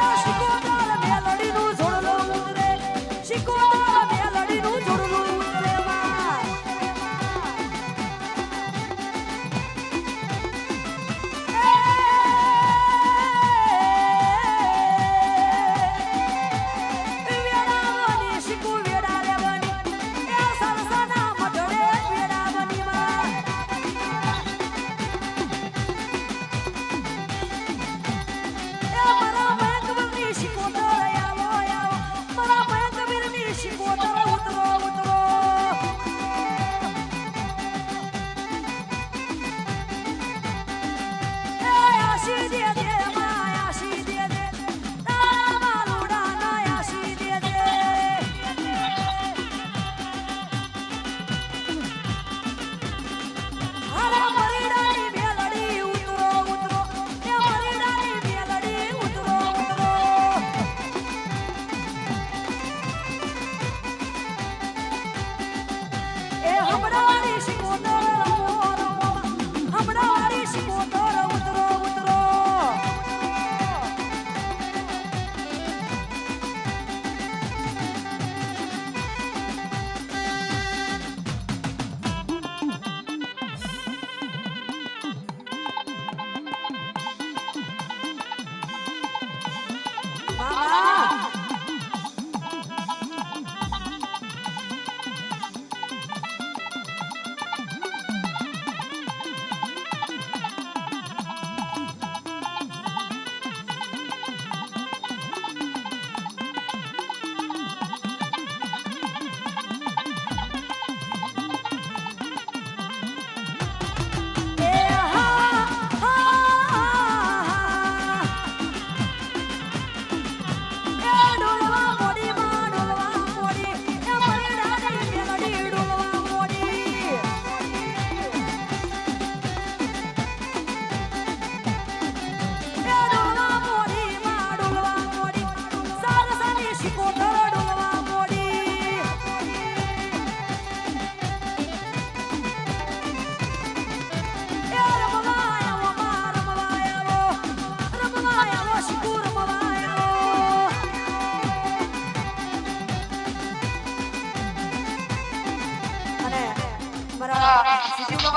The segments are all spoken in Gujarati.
Yeah.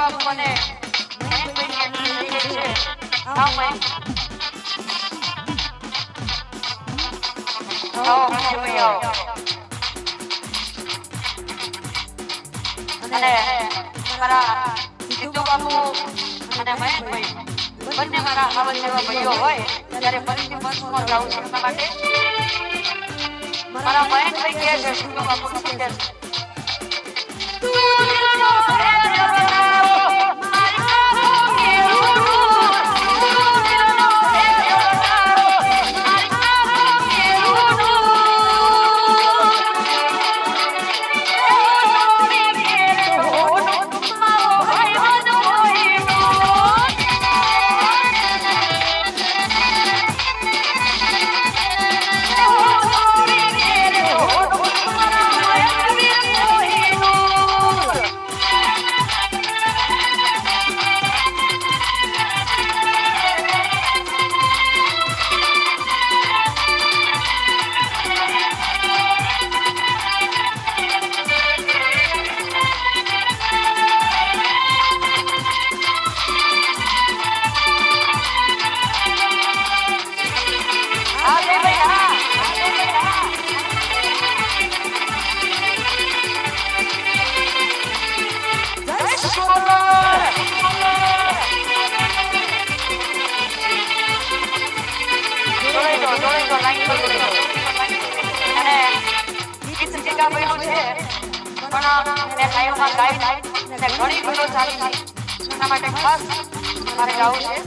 બાપ મને એક ભાઈ અને મારા જીતુ બાપુ અને બંને મારા આવા ભાઈઓ હોય ત્યારે ફરીથી પંચમાં જાઉં છું માટે મારા મહેશભાઈ કે છે જીતુ બાપુ કહે છે અને ગીત ટીકા બન્યું છે પણ એને લાઈવમાં થાય અને ઘણી ભૂલો ચાલી એના માટે ખાસ મારે ગાવું છે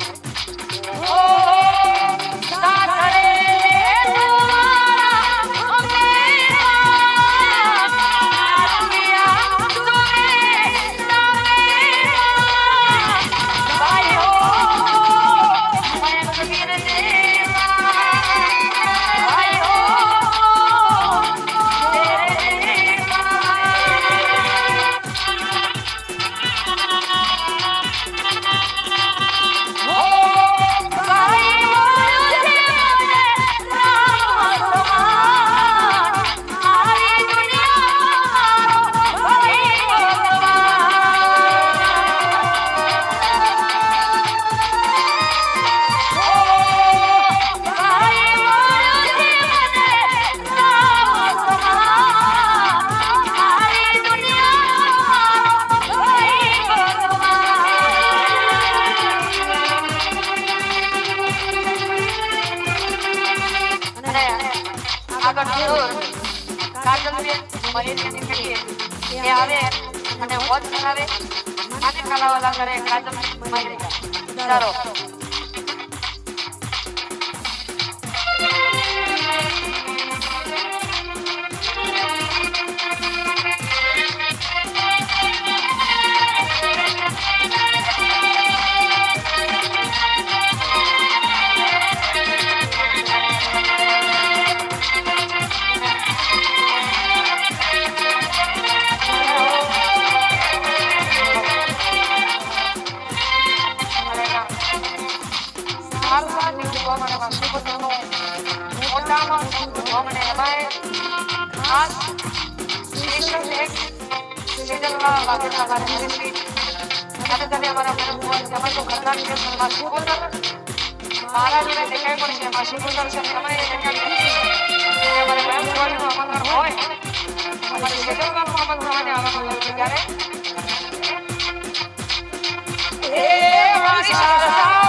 કાગળબેન મહેશની કહીએ કે આવે અને વોચ કરાવે અને કલાવાલા કરે કાગળબેન મહેશ ચાલો samen opgenomen hebben. Als Christus heeft, Christus was wat er aan de hand is. তাদের তাদের আমার আপনারা মোবাইল জামাই তো ঘটনা নিয়ে সমাজ বলতাম মারা যেটা দেখা করেছে মাসি বলতাম সে জামাই দেখা আমার ব্যায়াম করে আমার হয় আমার সেটাও নাম মোহাম্মদ জামানে আমার বলতে জানে এ আমার সারা